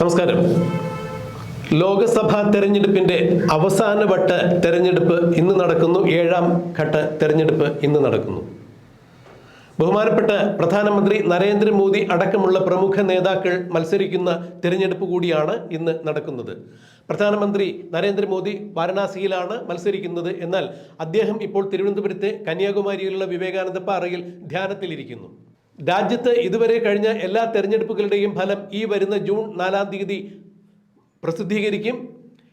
നമസ്കാരം. ലോകസഭാ തെരഞ്ഞെടുപ്പിന്റെ അവസാനവട്ട തെരഞ്ഞെടുപ്പ് ഇന്ന് നടക്കുന്നു. ഏഴാം ഘട്ട തെരഞ്ഞെടുപ്പ് ഇന്ന് നടക്കുന്നു. ബഹുമാനപ്പെട്ട പ്രധാനമന്ത്രി നരേന്ദ്രമോദി അടക്കമുള്ള പ്രമുഖ നേതാക്കൾ മത്സരിക്കുന്ന തിരഞ്ഞെടുപ്പ് കൂടിയാണ് ഇന്ന് നടക്കുന്നത്. പ്രധാനമന്ത്രി നരേന്ദ്രമോദി വാരണാസിയിലാണ് മത്സരിക്കുന്നത്. എന്നാൽ അദ്ദേഹം ഇപ്പോൾ തിരുവനന്തപുരത്തെ കന്യാകുമാരിയിലുള്ള വിവേകാനന്ദ പാറയിൽ ധ്യാനത്തിലിരിക്കുന്നു. രാജ്യത്ത് ഇതുവരെ കഴിഞ്ഞ എല്ലാ തെരഞ്ഞെടുപ്പുകളുടെയും ഫലം ഈ വരുന്ന ജൂൺ നാലാം തീയതി പ്രസിദ്ധീകരിക്കും.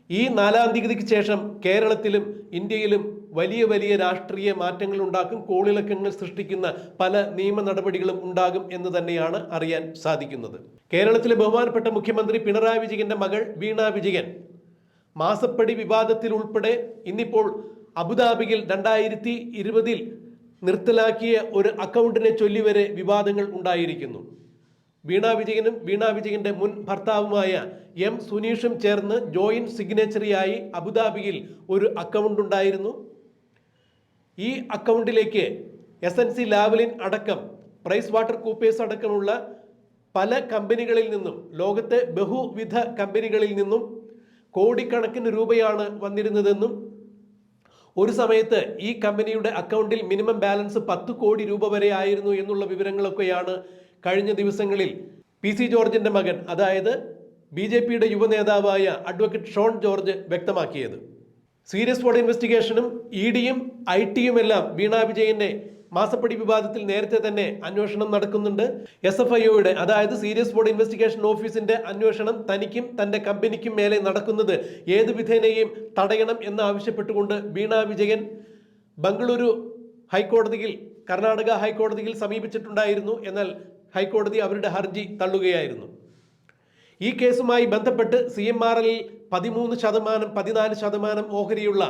ഈ നാലാം തീയതിക്ക് ശേഷം കേരളത്തിലും ഇന്ത്യയിലും വലിയ വലിയ രാഷ്ട്രീയ മാറ്റങ്ങൾ ഉണ്ടാക്കും. കോളിളക്കങ്ങൾ സൃഷ്ടിക്കുന്ന പല നിയമ നടപടികളും ഉണ്ടാകും എന്ന് തന്നെയാണ് അറിയാൻ സാധിക്കുന്നത്. കേരളത്തിലെ ബഹുമാനപ്പെട്ട മുഖ്യമന്ത്രി പിണറായി വിജയന്റെ മകൾ വീണ വിജയൻ മാസപ്പടി വിവാദത്തിൽ ഉൾപ്പെടെ ഇന്നിപ്പോൾ അബുദാബിയിൽ രണ്ടായിരത്തി ഇരുപതിൽ നിർത്തലാക്കിയ ഒരു അക്കൗണ്ടിനെ ചൊല്ലി വരെ വിവാദങ്ങൾ ഉണ്ടായിരിക്കുന്നു. വീണ വിജയനും വീണ വിജയന്റെ മുൻ ഭർത്താവുമായ എം സുനീഷും ചേർന്ന് ജോയിന്റ് സിഗ്നേച്ചറിയായി അബുദാബിയിൽ ഒരു അക്കൗണ്ട് ഉണ്ടായിരുന്നു. ഈ അക്കൗണ്ടിലേക്ക് എസ് എൻ സി ലാവലിൻ അടക്കം പ്രൈസ് വാട്ടർ കൂപ്പേഴ്സ് അടക്കമുള്ള പല കമ്പനികളിൽ നിന്നും ലോകത്തെ ബഹുവിധ കമ്പനികളിൽ നിന്നും കോടിക്കണക്കിന് രൂപയാണ് വന്നിരുന്നതെന്നും ഒരു സമയത്ത് ഈ കമ്പനിയുടെ അക്കൗണ്ടിൽ മിനിമം ബാലൻസ് പത്ത് കോടി രൂപ വരെ ആയിരുന്നു എന്നുള്ള വിവരങ്ങളൊക്കെയാണ് കഴിഞ്ഞ ദിവസങ്ങളിൽ പി സി ജോർജിന്റെ മകൻ അതായത് ബി ജെ പിയുടെ യുവ നേതാവായ അഡ്വക്കേറ്റ് ഷോൺ ജോർജ് വ്യക്തമാക്കിയത്. സീരിയസ് ബോർഡ് ഇൻവെസ്റ്റിഗേഷനും ഇ ഡിയും ഐ ടിയുമെല്ലാം വീണ വിജയന്റെ മാസപ്പടി വിവാദത്തിൽ നേരത്തെ തന്നെ അന്വേഷണം നടക്കുന്നുണ്ട്. എസ് എഫ് ഐഒയുടെ അതായത് സീരിയസ് ബോർഡ് ഇൻവെസ്റ്റിഗേഷൻ ഓഫീസിന്റെ അന്വേഷണം തനിക്കും തന്റെ കമ്പനിക്കും മേലെ നടക്കുന്നത് ഏത് വിധേനയും തടയണം എന്ന് ആവശ്യപ്പെട്ടുകൊണ്ട് വീണ വിജയൻ ബംഗളൂരു ഹൈക്കോടതിയിൽ കർണാടക ഹൈക്കോടതിയിൽ സമീപിച്ചിട്ടുണ്ടായിരുന്നു. എന്നാൽ ഹൈക്കോടതി അവരുടെ ഹർജി തള്ളുകയായിരുന്നു. ഈ കേസുമായി ബന്ധപ്പെട്ട് സി എം ആർ എല്ലിൽ പതിമൂന്ന് ശതമാനം പതിനാല് ശതമാനം ഓഹരിയുള്ള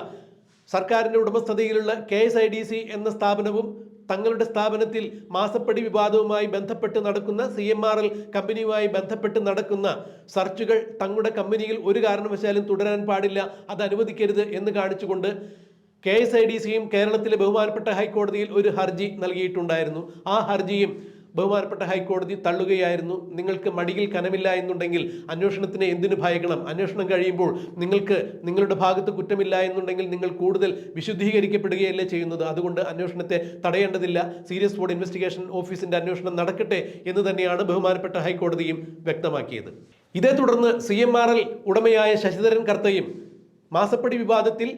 സർക്കാരിന്റെ ഉടമസ്ഥതയിലുള്ള K S I D C എന്ന സ്ഥാപനവും തങ്ങളുടെ സ്ഥാപനത്തിൽ മാസപ്പടി വിവാദവുമായി ബന്ധപ്പെട്ട് നടക്കുന്ന സി എം ആർ എൽ കമ്പനിയുമായി ബന്ധപ്പെട്ട് നടക്കുന്ന സർച്ചുകൾ തങ്ങളുടെ കമ്പനിയിൽ ഒരു കാരണവശാലും തുടരാൻ പാടില്ല. അത് അനുവദിക്കരുത് എന്ന് കാണിച്ചുകൊണ്ട് കെ എസ് ഐ ഡി സിയും കേരളത്തിലെ ബഹുമാനപ്പെട്ട ഹൈക്കോടതിയിൽ ഒരു ഹർജി നൽകിയിട്ടുണ്ടായിരുന്നു. ആ ഹർജിയും ബഹുമാനപ്പെട്ട ഹൈക്കോടതി തള്ളുകയായിരുന്നു. നിങ്ങൾക്ക് മടിയിൽ കനമില്ല എന്നുണ്ടെങ്കിൽ അന്വേഷണത്തിന് എന്തിനു ഭയക്കണം? അന്വേഷണം കഴിയുമ്പോൾ നിങ്ങൾക്ക് നിങ്ങളുടെ ഭാഗത്ത് കുറ്റമില്ല എന്നുണ്ടെങ്കിൽ നിങ്ങൾ കൂടുതൽ വിശുദ്ധീകരിക്കപ്പെടുകയല്ലേ ചെയ്യുന്നത്? അതുകൊണ്ട് അന്വേഷണത്തെ തടയേണ്ടതില്ല. സീരിയസ് ബോർഡ് ഇൻവെസ്റ്റിഗേഷൻ ഓഫീസിന്റെ അന്വേഷണം നടക്കട്ടെ എന്ന് തന്നെയാണ് ബഹുമാനപ്പെട്ട ഹൈക്കോടതിയും വ്യക്തമാക്കിയത്. ഇതേ തുടർന്ന് സി എം ആർ എൽ ഉടമയായ ശശിധരൻ കർത്തയും മാസപ്പടി വിവാദത്തിൽ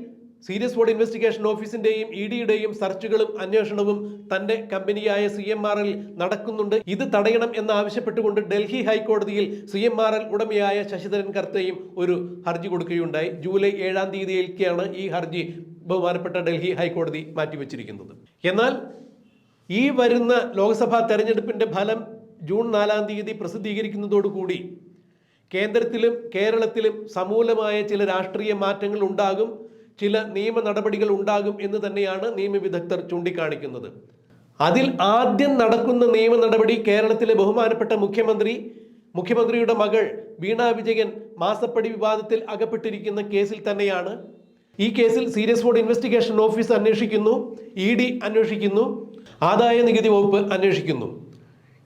സീരിയസ് ബോർഡ് ഇൻവെസ്റ്റിഗേഷൻ ഓഫീസിന്റെയും ഇ ഡിയുടെയും സെർച്ചുകളും അന്വേഷണവും തന്റെ കമ്പനിയായ സി എം ആർ എൽ നടക്കുന്നുണ്ട്. ഇത് തടയണം എന്ന് ആവശ്യപ്പെട്ടുകൊണ്ട് ഡൽഹി ഹൈക്കോടതിയിൽ സി എം ആർ എൽ ഉടമയായ ശശിധരൻ കർത്തയും ഒരു ഹർജി കൊടുക്കുകയുണ്ടായി. ജൂലൈ ഏഴാം തീയതിയിലേക്കാണ് ഈ ഹർജി ബഹുമാനപ്പെട്ട ഡൽഹി ഹൈക്കോടതി മാറ്റിവെച്ചിരിക്കുന്നത്. എന്നാൽ ഈ വരുന്ന ലോക്സഭാ തെരഞ്ഞെടുപ്പിന്റെ ഫലം ജൂൺ നാലാം തീയതി പ്രസിദ്ധീകരിക്കുന്നതോടുകൂടി കേന്ദ്രത്തിലും കേരളത്തിലും സമൂലമായ ചില രാഷ്ട്രീയ മാറ്റങ്ങൾ ഉണ്ടാകും. ചില നിയമ നടപടികൾ ഉണ്ടാകും എന്ന് തന്നെയാണ് നിയമവിദഗ്ധർ ചൂണ്ടിക്കാണിക്കുന്നത്. അതിൽ ആദ്യം നടക്കുന്ന നിയമ നടപടി കേരളത്തിലെ ബഹുമാനപ്പെട്ട മുഖ്യമന്ത്രി മുഖ്യമന്ത്രിയുടെ മകൾ വീണ വിജയൻ മാസപ്പടി വിവാദത്തിൽ അകപ്പെട്ടിരിക്കുന്ന കേസിൽ തന്നെയാണ്. ഈ കേസിൽ സീരിയസ് ഫോർഡ് ഇൻവെസ്റ്റിഗേഷൻ ഓഫീസ് അന്വേഷിക്കുന്നു ഇ ഡി അന്വേഷിക്കുന്നു ആദായ നികുതി വകുപ്പ് അന്വേഷിക്കുന്നു.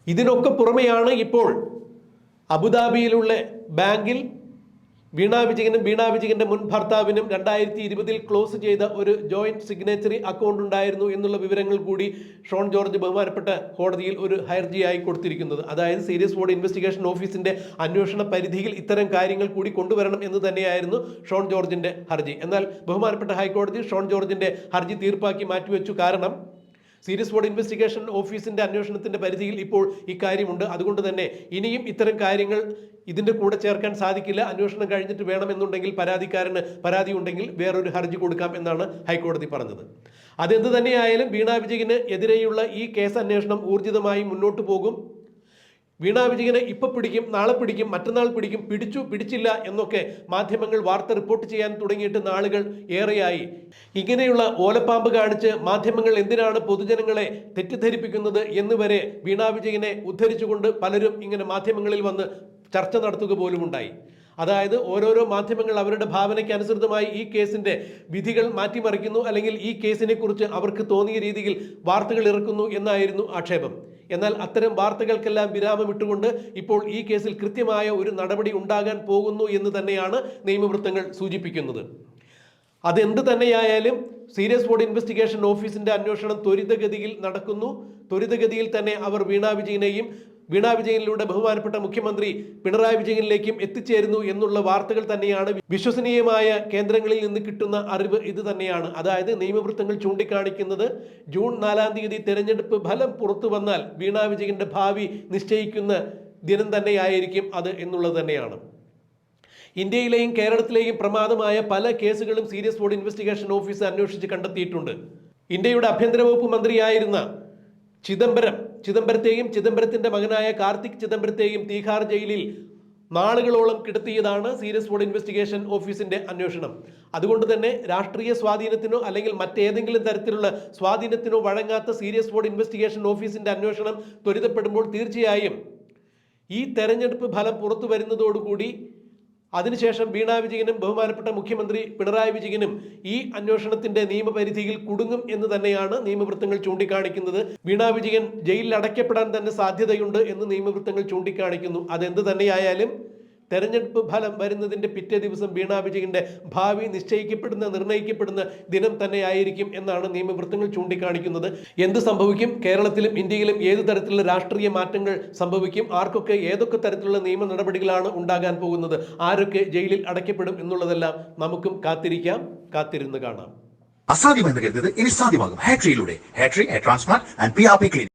ഇതിനൊക്കെ പുറമെയാണ് ഇപ്പോൾ അബുദാബിയിലുള്ള ബാങ്കിൽ വീണ വിജയനും വിജയന്റെ മുൻ ഭർത്താവിനും രണ്ടായിരത്തി ഇരുപതിൽ ക്ലോസ് ചെയ്ത ഒരു ജോയിന്റ് സിഗ്നേച്ചറി അക്കൗണ്ട് ഉണ്ടായിരുന്നു എന്നുള്ള വിവരങ്ങൾ കൂടി ഷോൺ ജോർജ് ബഹുമാനപ്പെട്ട കോടതിയിൽ ഒരു ഹർജിയായി കൊടുത്തിരിക്കുന്നത്. അതായത് സീരിയസ് ബോർഡ് ഇൻവെസ്റ്റിഗേഷൻ ഓഫീസിന്റെ അന്വേഷണ പരിധിയിൽ ഇത്തരം കാര്യങ്ങൾ കൂടി കൊണ്ടുവരണം എന്ന് തന്നെയായിരുന്നു ഷോൺ ജോർജിന്റെ ഹർജി. എന്നാൽ ബഹുമാനപ്പെട്ട ഹൈക്കോടതി ഷോൺ ജോർജിന്റെ ഹർജി തീർപ്പാക്കി മാറ്റിവെച്ചു കാരണം സീരിയസ് ബോർഡ് ഇൻവെസ്റ്റിഗേഷൻ ഓഫീസിന്റെ അന്വേഷണത്തിന്റെ പരിധിയിൽ ഇപ്പോൾ ഇക്കാര്യമുണ്ട് അതുകൊണ്ട് തന്നെ ഇനിയും ഇത്തരം കാര്യങ്ങൾ ഇതിന്റെ കൂടെ ചേർക്കാൻ സാധിക്കില്ല. അന്വേഷണം കഴിഞ്ഞിട്ട് വേണമെന്നുണ്ടെങ്കിൽ പരാതിക്കാരന് പരാതി ഉണ്ടെങ്കിൽ വേറൊരു ഹർജി കൊടുക്കാം എന്നാണ് ഹൈക്കോടതി പറഞ്ഞത്. അതെന്ത് തന്നെയായാലും വീണ വിജയന് എതിരെയുള്ള ഈ കേസ് അന്വേഷണം ഊർജിതമായി മുന്നോട്ട് പോകും. വീണ വിജയനെ ഇപ്പൊ പിടിക്കും നാളെ പിടിക്കും മറ്റന്നാൾ പിടിക്കും പിടിച്ചു പിടിച്ചില്ല എന്നൊക്കെ മാധ്യമങ്ങൾ വാർത്ത റിപ്പോർട്ട് ചെയ്യാൻ തുടങ്ങിയിട്ട് നാളുകൾ ഏറെയായി. ഇങ്ങനെയുള്ള ഓലപ്പാമ്പ് കാണിച്ച് മാധ്യമങ്ങൾ എന്തിനാണ് പൊതുജനങ്ങളെ തെറ്റിദ്ധരിപ്പിക്കുന്നത് എന്ന് വരെ വീണ വിജയനെ ഉദ്ധരിച്ചുകൊണ്ട് പലരും ഇങ്ങനെ മാധ്യമങ്ങളിൽ വന്ന് ചർച്ച നടത്തുക പോലും ഉണ്ടായി. അതായത് ഓരോരോ മാധ്യമങ്ങൾ അവരുടെ ഭാവനയ്ക്ക് അനുസൃതമായി ഈ കേസിന്റെ വിധികൾ മാറ്റിമറിക്കുന്നു അല്ലെങ്കിൽ ഈ കേസിനെക്കുറിച്ച് അവർക്ക് തോന്നിയ രീതിയിൽ വാർത്തകൾ ഇറക്കുന്നു എന്നായിരുന്നു ആക്ഷേപം. എന്നാൽ അത്തരം വാർത്തകൾക്കെല്ലാം വിരാമം ഇട്ടുകൊണ്ട് ഇപ്പോൾ ഈ കേസിൽ കൃത്യമായ ഒരു നടപടി ഉണ്ടാകാൻ പോകുന്നു എന്ന് തന്നെയാണ് നിയമവൃത്തങ്ങൾ സൂചിപ്പിക്കുന്നത്. അതെന്ത് തന്നെയായാലും സീരിയസ് ബോർഡ് ഇൻവെസ്റ്റിഗേഷൻ ഓഫീസിന്റെ അന്വേഷണം ത്വരിതഗതിയിൽ നടക്കുന്നു. ത്വരിതഗതിയിൽ തന്നെ അവർ വീണ വിജയനെയും വീണ വിജയനിലൂടെ ബഹുമാനപ്പെട്ട മുഖ്യമന്ത്രി പിണറായി വിജയനിലേക്കും എത്തിച്ചേരുന്നു എന്നുള്ള വാർത്തകൾ തന്നെയാണ് വിശ്വസനീയമായ കേന്ദ്രങ്ങളിൽ നിന്ന് കിട്ടുന്ന അറിവ് ഇത് തന്നെയാണ്. അതായത് നിയമവൃത്തങ്ങൾ ചൂണ്ടിക്കാണിക്കുന്നത് ജൂൺ നാലാം തീയതി തെരഞ്ഞെടുപ്പ് ഫലം പുറത്തു വന്നാൽ വീണ വിജയന്റെ ഭാവി നിശ്ചയിക്കുന്ന ദിനം തന്നെയായിരിക്കും അത് എന്നുള്ളത് തന്നെയാണ്. ഇന്ത്യയിലെയും കേരളത്തിലെയും പ്രമാദമായ പല കേസുകളും സീരിയസ് ബോർഡ് ഇൻവെസ്റ്റിഗേഷൻ ഓഫീസ് അന്വേഷിച്ച് കണ്ടെത്തിയിട്ടുണ്ട്. ഇന്ത്യയുടെ ആഭ്യന്തര വകുപ്പ് മന്ത്രിയായിരുന്ന ചിദംബരം ചിദംബരത്തെയും ചിദംബരത്തിന്റെ മകനായ കാർത്തിക് ചിദംബരത്തെയും തീഹാർ ജയിലിൽ നാളുകളോളം കിടത്തിയതാണ് സീരിയസ് ബോർഡ് ഇൻവെസ്റ്റിഗേഷൻ ഓഫീസിന്റെ അന്വേഷണം. അതുകൊണ്ട് തന്നെ രാഷ്ട്രീയ സ്വാധീനത്തിനോ അല്ലെങ്കിൽ മറ്റേതെങ്കിലും തരത്തിലുള്ള സ്വാധീനത്തിനോ വഴങ്ങാത്ത സീരിയസ് ബോർഡ് ഇൻവെസ്റ്റിഗേഷൻ ഓഫീസിന്റെ അന്വേഷണം ത്വരിതപ്പെടുമ്പോൾ തീർച്ചയായും ഈ തെരഞ്ഞെടുപ്പ് ഫലം പുറത്തു വരുന്നതോടുകൂടി അതിനുശേഷം വീണ വിജയനും ബഹുമാനപ്പെട്ട മുഖ്യമന്ത്രി പിണറായി വിജയനും ഈ അന്വേഷണത്തിന്റെ നിയമപരിധിയിൽ കുടുങ്ങും എന്ന് തന്നെയാണ് നിയമവൃത്തങ്ങൾ ചൂണ്ടിക്കാണിക്കുന്നത്. വീണ വിജയൻ ജയിലിൽ അടയ്ക്കപ്പെടാൻ തന്നെ സാധ്യതയുണ്ട് എന്ന് നിയമവൃത്തങ്ങൾ ചൂണ്ടിക്കാണിക്കുന്നു. അതെന്ത് തന്നെയായാലും തെരഞ്ഞെടുപ്പ് ഫലം വരുന്നതിന്റെ പിറ്റേ ദിവസം വീണാ വിജയന്റെ ഭാവി നിശ്ചയിക്കപ്പെടുന്ന നിർണയിക്കപ്പെടുന്ന ദിനം തന്നെയായിരിക്കും എന്നാണ് നിയമവൃത്തങ്ങൾ ചൂണ്ടിക്കാണിക്കുന്നത്. എന്ത് സംഭവിക്കും? കേരളത്തിലും ഇന്ത്യയിലും ഏത് തരത്തിലുള്ള രാഷ്ട്രീയ മാറ്റങ്ങൾ സംഭവിക്കും? ആർക്കൊക്കെ ഏതൊക്കെ തരത്തിലുള്ള നിയമ നടപടികളാണ് ഉണ്ടാകാൻ പോകുന്നത്? ആരൊക്കെ ജയിലിൽ അടയ്ക്കപ്പെടും എന്നുള്ളതെല്ലാം നമുക്കും കാത്തിരിക്കാം. കാത്തിരുന്ന് കാണാം. അസാധ്യമെന്ന് കരുതത് ഇനി സാധ്യമാകും. ഹാട്രിയിലൂടെ Hattrie hair transplant and P R P clinic